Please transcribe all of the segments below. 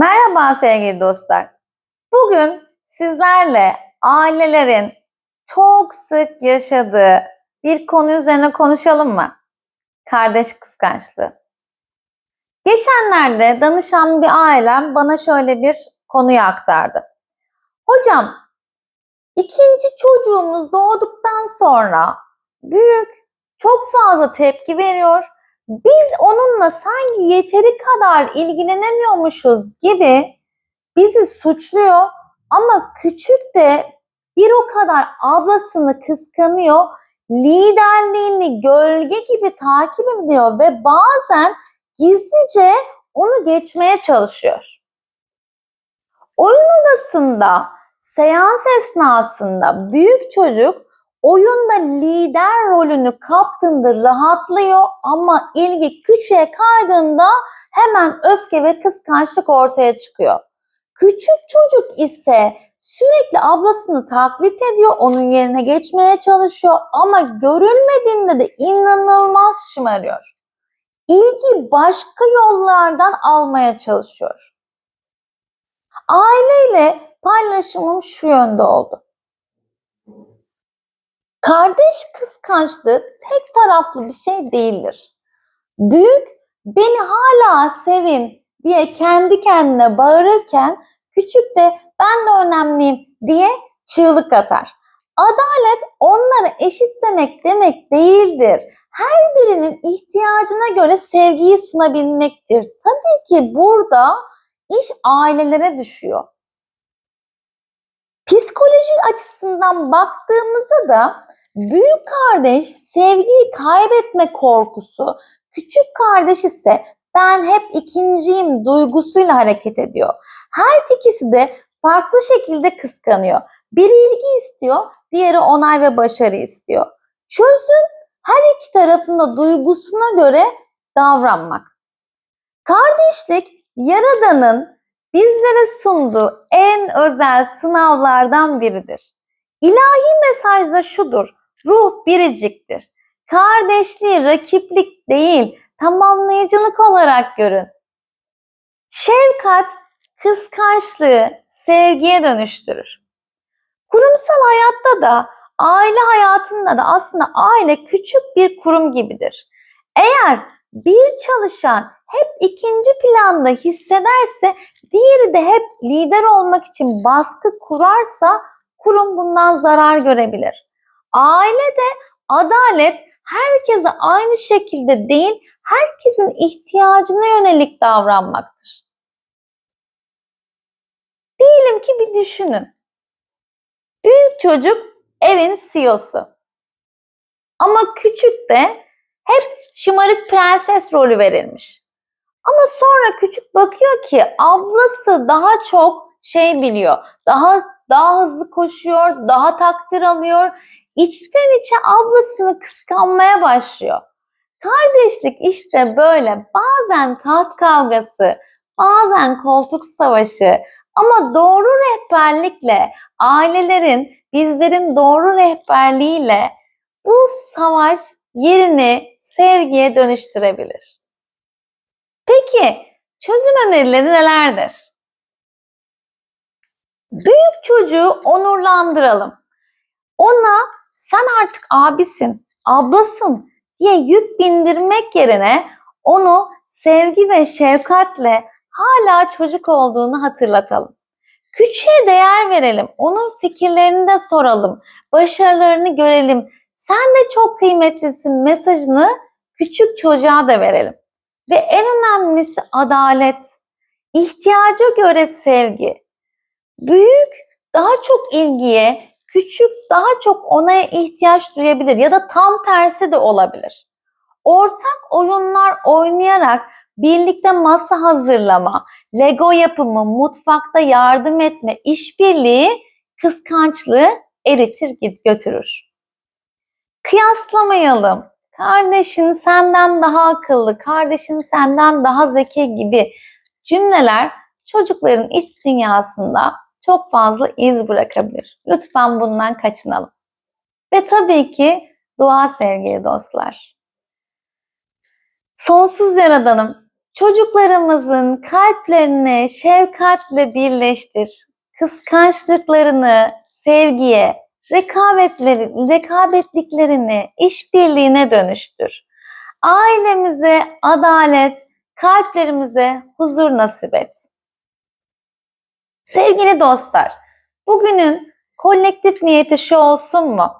Merhaba sevgili dostlar. Bugün sizlerle ailelerin çok sık yaşadığı bir konu üzerine konuşalım mı? Kardeş kıskançlığı. Geçenlerde danışan bir ailem bana şöyle bir konuyu aktardı. Hocam, ikinci çocuğumuz doğduktan sonra büyük çok fazla tepki veriyor biz onunla sanki yeteri kadar ilgilenemiyormuşuz gibi bizi suçluyor ama küçük de bir o kadar ablasını kıskanıyor, liderliğini gölge gibi takip ediyor ve bazen gizlice onu geçmeye çalışıyor. Oyun odasında seans esnasında büyük çocuk oyunda lider rolünü kaptığında rahatlıyor ama ilgi küçüğe kaydığında hemen öfke ve kıskançlık ortaya çıkıyor. Küçük çocuk ise sürekli ablasını taklit ediyor, onun yerine geçmeye çalışıyor ama görülmediğinde de inanılmaz şımarıyor. İlgi başka yollardan almaya çalışıyor. Aileyle paylaşımım şu yönde oldu. Kardeş kıskançlığı tek taraflı bir şey değildir. Büyük beni hala sevin diye kendi kendine bağırırken küçük de ben de önemliyim diye çığlık atar. Adalet onları eşitlemek demek değildir. Her birinin ihtiyacına göre sevgiyi sunabilmektir. Tabii ki burada iş ailelere düşüyor. Psikoloji açısından baktığımızda da büyük kardeş sevgiyi kaybetme korkusu, küçük kardeş ise ben hep ikinciyim duygusuyla hareket ediyor. Her ikisi de farklı şekilde kıskanıyor. Biri ilgi istiyor, diğeri onay ve başarı istiyor. Çözüm her iki tarafında duygusuna göre davranmak. Kardeşlik Yaradan'ın bizlere sunduğu en özel sınavlardan biridir. İlahi mesaj da şudur. Ruh biriciktir. Kardeşliği rakiplik değil, tamamlayıcılık olarak görün. Şefkat, kıskançlığı sevgiye dönüştürür. Kurumsal hayatta da, aile hayatında da aslında aile küçük bir kurum gibidir. Eğer bir çalışan hep ikinci planda hissederse, diğeri de hep lider olmak için baskı kurarsa kurum bundan zarar görebilir. Ailede adalet herkese aynı şekilde değil, herkesin ihtiyacına yönelik davranmaktır. Diyelim ki bir düşünün. Büyük çocuk evin CEO'su. Ama küçük de hep şımarık prenses rolü verilmiş. Ama sonra küçük bakıyor ki ablası daha çok şey biliyor. Daha daha hızlı koşuyor, daha takdir alıyor. İçten içe ablasını kıskanmaya başlıyor. Kardeşlik işte böyle. Bazen taht kavgası, bazen koltuk savaşı ama doğru rehberlikle, ailelerin, bizlerin doğru rehberliğiyle bu savaş yerini sevgiye dönüştürebilir. Peki çözüm önerileri nelerdir? Büyük çocuğu onurlandıralım. Ona sen artık abisin, ablasın diye yük bindirmek yerine onu sevgi ve şefkatle hala çocuk olduğunu hatırlatalım. Küçüğe değer verelim, onun fikirlerini de soralım, başarılarını görelim. Sen de çok kıymetlisin mesajını küçük çocuğa da verelim. Ve en önemlisi adalet, ihtiyaca göre sevgi. Büyük daha çok ilgiye, küçük daha çok onaya ihtiyaç duyabilir ya da tam tersi de olabilir. Ortak oyunlar oynayarak birlikte masa hazırlama, Lego yapımı, mutfakta yardım etme, işbirliği kıskançlığı eritir götürür. Kıyaslamayalım. Kardeşin senden daha akıllı, kardeşin senden daha zeki gibi cümleler çocukların iç dünyasında çok fazla iz bırakabilir. Lütfen bundan kaçınalım. Ve tabii ki dua sevgili dostlar. Sonsuz Yaradanım, Çocuklarımızın kalplerini şefkatle birleştir. Kıskançlıklarını sevgiye, rekabetleri, rekabetliklerini işbirliğine dönüştür. Ailemize adalet, kalplerimize huzur nasip et. Sevgili dostlar, bugünün kolektif niyeti şu olsun mu?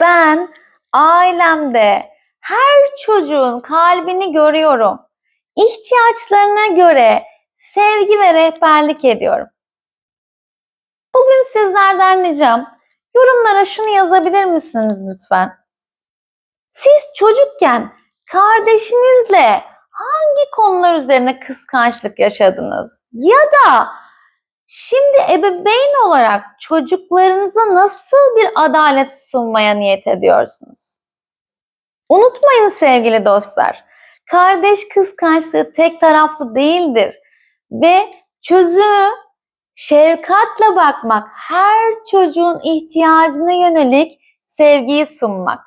Ben ailemde her çocuğun kalbini görüyorum. İhtiyaçlarına göre sevgi ve rehberlik ediyorum. Bugün sizlerden ricam yorumlara şunu yazabilir misiniz lütfen? Siz çocukken kardeşinizle hangi konular üzerine kıskançlık yaşadınız? Ya da şimdi ebeveyn olarak çocuklarınıza nasıl bir adalet sunmaya niyet ediyorsunuz? Unutmayın sevgili dostlar, kardeş kıskançlığı tek taraflı değildir ve çözümü şefkatle bakmak, her çocuğun ihtiyacına yönelik sevgiyi sunmak.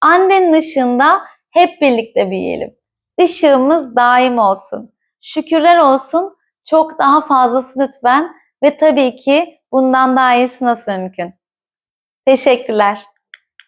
Annenin ışığında hep birlikte büyüyelim. Işığımız daim olsun. Şükürler olsun. Çok daha fazlası lütfen ve tabii ki bundan daha iyisi nasıl mümkün? Teşekkürler.